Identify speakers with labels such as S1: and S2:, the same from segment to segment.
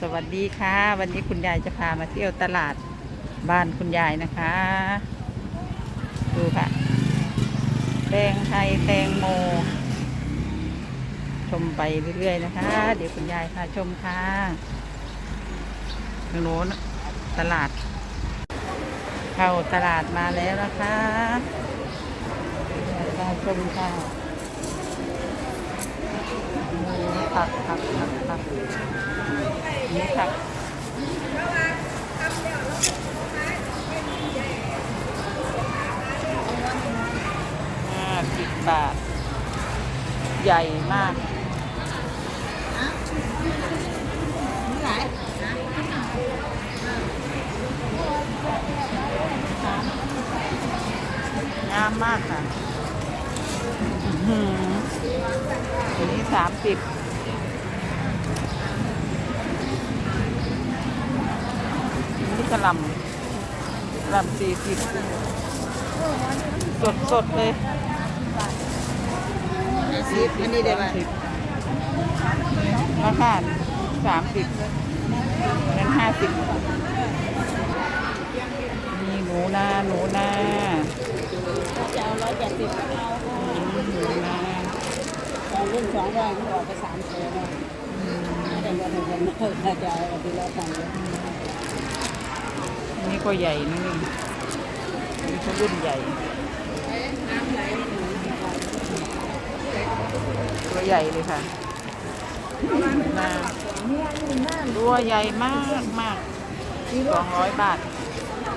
S1: สวัสดีค่ะ วันนี้คุณยายจะพามาเที่ยวตลาดบ้านคุณยายนะคะ ดูค่ะแตงไทยแตงโม ชมไปเรื่อยๆนะคะ เดี๋ยวคุณยายพาชมค่ะทางโน้นตลาด เข้าตลาดมาแล้วนะคะพาชมค่ะมีผักผักผักผัก มีผักห้าสิบบาท ใหญ่มากงามมากค่ะอือหืออันนี้สามสิบ กระหลำกระหลำสี่สิบสดสดๆเลย
S2: สิบอันนี้ได้ป่ะ
S1: ราคาสามสิบนั้นห้าสิบมีหนูนาหนูนา
S2: จะเอาร้อยแปดสิบเอา
S1: อืมหนูนา
S2: สองรุ่นสองร้อยมันออกไปสามตัวเนาะแต่ว่าถึงกันเออถ้าจะเอาไปแล้วกันเลย
S1: อัน นี่ก็ใหญ่นะนี่นี่ก็รุ่นใหญ่ ตัวใหญ่เลยค่ะนาตัวใหญ่มากมากสองร้อยบาท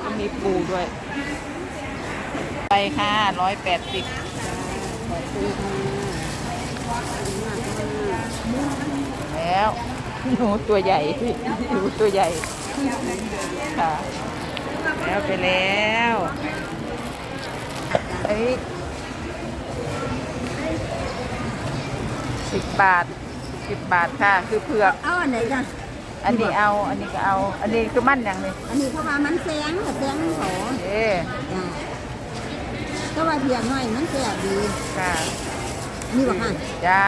S1: ก็มีปูด้วย ไปค่ะร้อยแปดสิบแล้วหนูตัวใหญ่หนูตัวใหญ่ค่ะ แล้วไปแล้วเอ้ยสิบบาทสิบบาทค่ะ คือเผือก
S2: เอาอันไหนจ้ะ
S1: อันนี้เอา อันนี้ก็เอา อันนี้คือมั่นอย่างนี้
S2: อันนี้เพราะว่ามันแสงแสงมันขอ
S1: เอ๊ะ
S2: จ้ะก็ว่าเพียงหน่อยมันแสบดี
S1: ค่ะ
S2: นี่ว่าค่ะ
S1: จ้า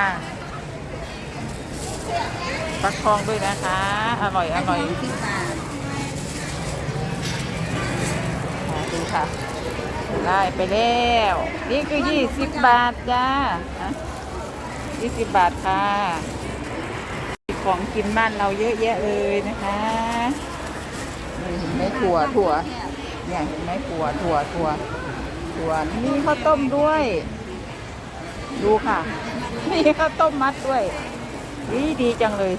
S1: ปักทองด้วยนะคะ อร่อยอร่อย
S2: สิบบาท
S1: ค่ะ ดูค่ะ ได้ไปแล้ว นี่คือยี่สิบบาทจ้ายี่สิบบาทค่ะมีของกินบ้านเราเยอะแยะเลยนะคะนี่เห็นไหมถั่วถั่วเนี่ยเห็นไหมถั่วถั่วถั่วถั่วมีข้าวต้มด้วย ดูค่ะมีข้าวต้มมัดด้วยดีดีจังเลย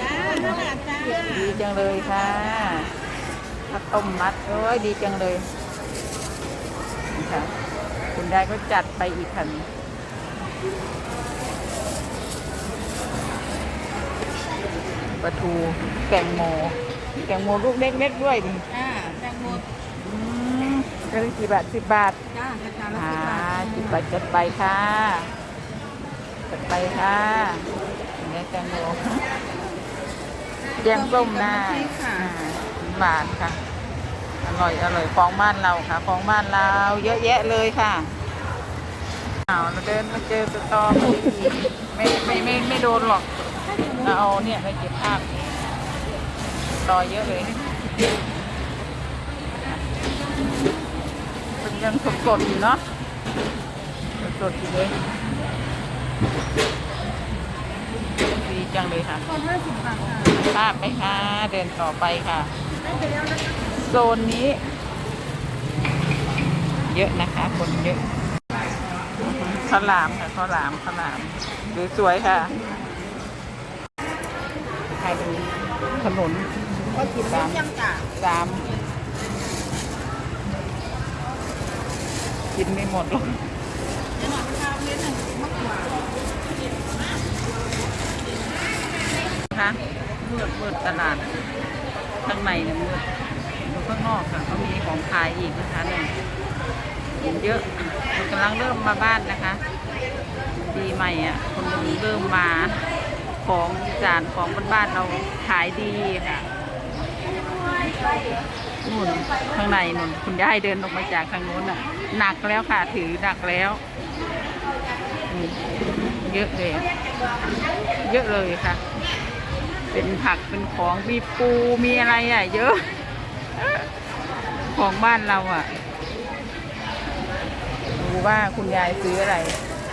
S2: จ้าน่ารักจ้า
S1: ดีจังเลยค่ะ ข้าวต้มมัดโอ้ยดีจังเลยนี่ค่ะคุณยายก็จัดไปอีกคันปลาทูแกงโม แกงโมลูกเล็กๆด้วยนี่
S2: จ้าแตงโม
S1: อืมก็ได้กี่บาทสิบบาท
S2: จ้าราคาละ
S1: อ่า
S2: สิบบาท
S1: สิบบาทจัดไปค่ะจัดไปค่ะนี่แตงโมแยงส้มได้อ่า บาทค่ะ อร่อยอร่อยของบ้านเราค่ะ ของบ้านเราเยอะแยะเลยค่ะอ้าวเราเดินมาเจอสตอไม่ไม่ไม่ไม่โดนหรอกเราเอาเนี่ยไปเก็บภาพนี้สตอเยอะเลยมันยังสดๆอยู่เนาะสดๆอยู่เลยดีจังเลยค่ะ
S2: ก็ห้าสิบบาทค่ะ
S1: ภาพไหมคะเดินต่อไปค่ะ โซนนี้ เยอะนะคะ คนเยอะข้าวหลามค่ะข้าวหลามข้าวหลามสวยๆค่ะใครดูถนน
S2: ก็กิด้ยังจ้า
S1: สามกินไม่หมดหรอกนะคะมืดมืดตลาด ข้างในเนี่ยมืดดูข้างนอกค่ะเขามีของขายอีกนะคะเนี่ยเห็นเยอะคนกำลังเริ่มมาบ้านนะคะปีใหม่อะ คนเริ่มมาของจานของบ้านๆเราขายดีค่ะนู่นข้างในนู่นคุณยายเดินออกมาจากทางนู้นอะหนักแล้วค่ะถือหนักแล้วเยอะเลย เยอะเลยค่ะ เป็นผักเป็นของมีปูมีอะไรอะ เยอะ ของบ้านเราอะ ดูว่าคุณยายซื้ออะไร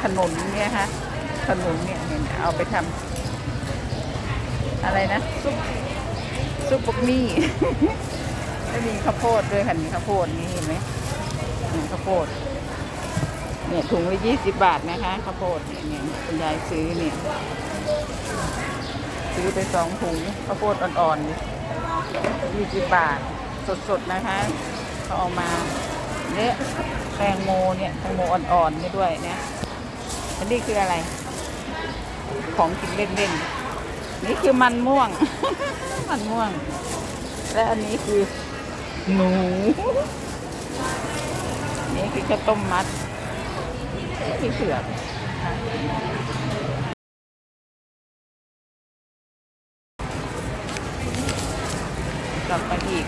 S1: ขนมเนี่ยฮะขนมเนี่ยเนี่ยเอาไปทำอะไรนะซุปซุปบกมี่แล้วมีข้าวโพดด้วยค่ะมีข้าวโพดนี่เห็นไหมนี่ข้าวโพดเนี่ยถุงละยี่สิบบาทนะคะข้าวโพดนี่ยเนี่ยคุณยายซื้อเนี่ย ซื้อไปสองถุงข้าวโพดอ่อนๆยี่สิบบาท สดๆนะคะเขาเอามาเนี่ยแตงโมเนี่ยแตงโมอ่อนๆนี่ด้วยนะอันนี้คืออะไร ของกินเล่นๆ นี่คือมันม่วง มันม่วง และอันนี้คือหนู นี่คือข้าวต้มมัดมีเผือกลับมาอีก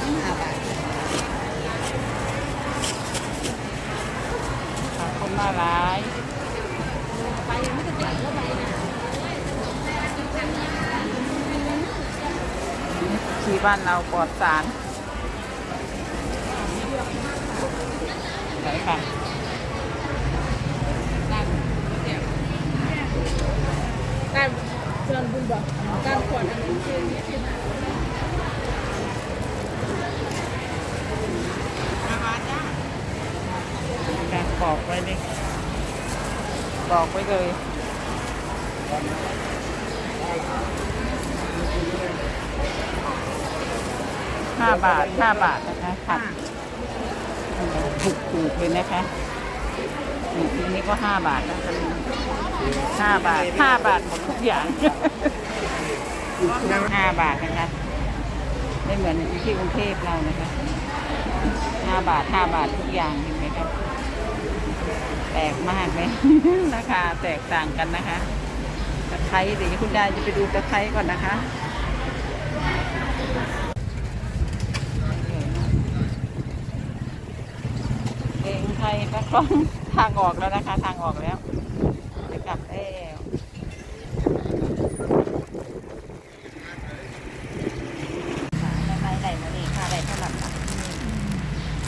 S2: ห้าบาท
S1: ขอบคุณ มาร้ายที่บ้านเราปลอดสารไหนค่ะ
S2: การเชิญบุญบอกการขวดอันนี้คือ
S1: การปอกไว้เลยปอกไว้เลยห้าบาทห้าบาทนะคะผัดถูกถูกๆเลยนะคะนี่ทีนี้ก็ห้าบาทนะคะห้าบาทห้าบาทหมดทุกอย่างห้าบาทนะคะไม่เหมือนที่กรุงเทพเรานะคะห้าบาทห้าบาททุกอย่างเห็นไห มครับแปลกมากเลย ราคาแตกต่างกันนะคะตะไคร้เดี๋ยวคุณยายจะไปดูตะไคร้ก่อนนะคะเองไทยก็คล้องทางออกแล้วนะคะ ทางออกแล้วจะกลับเอว
S2: ไปไหนมานี่ค่าได้เท่าไหร่ล่ะ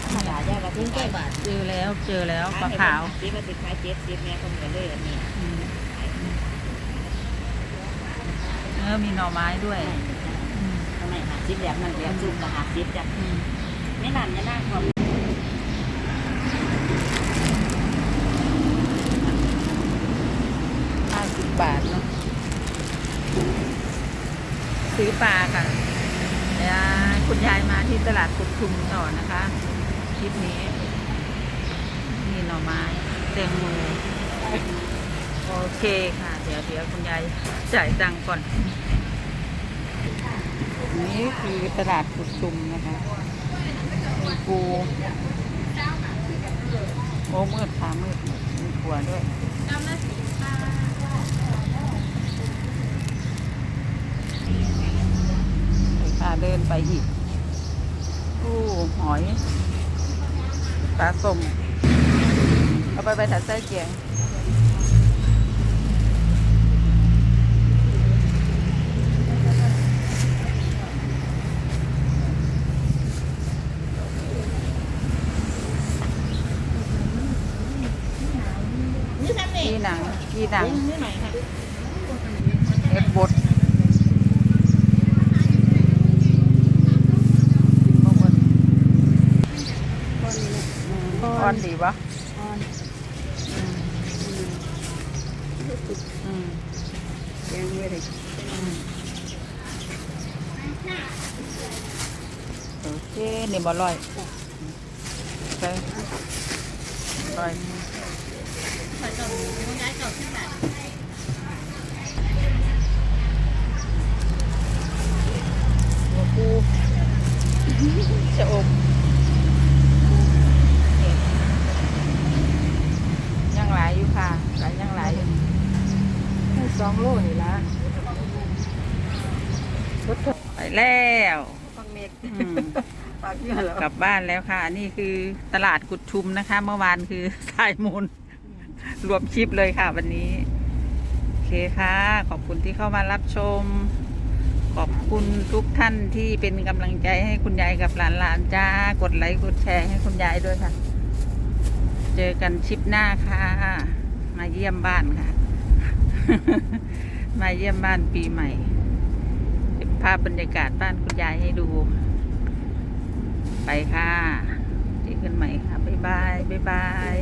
S2: ธรรมดาย่าละทิ้งแค่บาท
S1: เจอแล้ว เจอแล้วปลาขาว
S2: ซื้อมาติดขายเจ็ดสิบเนี่ยคนก็เลยอันนี้
S1: อืมเออมีหน่อไม้ด้วยอืม
S2: ทำไมหาซิปแบบนั้นแบบซุปกับหาซิปจ้ะ
S1: อืม
S2: ไม่นานจะนั่งความ
S1: ห้าสิบบาทเนาะซื้อปลาค่ะยายคุณยายมาที่ตลาดกุดชุมต่อนะคะ คลิปนี้มีห น่อไม้แตงโมโอเคค่ะ เดี๋ยวเดี๋ยวคุณยายจ่ายตังก่อน นี่คือตลาดกุดชุมนะคะมีปูโอ้มืดค่ะมืดมืดมีขัวด้วยค่ะเดินไปอีกผู้หอยปลาส้ม เอาไปไปถัดไส้เกียงกี หนังกีหนัง
S2: นี่
S1: ไดบดบ่หมดอ่อนดีปะ
S2: อ่อน
S1: อืม
S2: ยังไม่ได้
S1: อืมโอเคนี่บ่ร่อยหัวปูชะอมนี่ยังหลายอยู่ค่ะหลายยังหลายอยู่สองโลนี่ละ ไปแล้ว
S2: ฟังเมก
S1: อืม
S2: ปากเยอะแล้ว
S1: กลับบ้านแล้วค่ะนี่คือตลาดกุดชุมนะคะ เมื่อวานคือสายมูลรวมคลิปเลยค่ะ วันนี้ โอเคค่ะ ขอบคุณที่เข้ามารับชม ขอบคุณทุกท่านที่เป็นกำลังใจให้คุณยายกับหลานๆจ้ากดไลค์กดแชร์ให้คุณยายด้วยค่ะ เจอกันชิปหน้าค่ะ มาเยี่ยมบ้านค่ะ มาเยี่ยมบ้านปีใหม่เก็บ ภาพบรรยากาศบ้านคุณยายให้ดู ไปค่ะเจอกันใหม่ค่ะ บ๊ายบาย บ๊ายบาย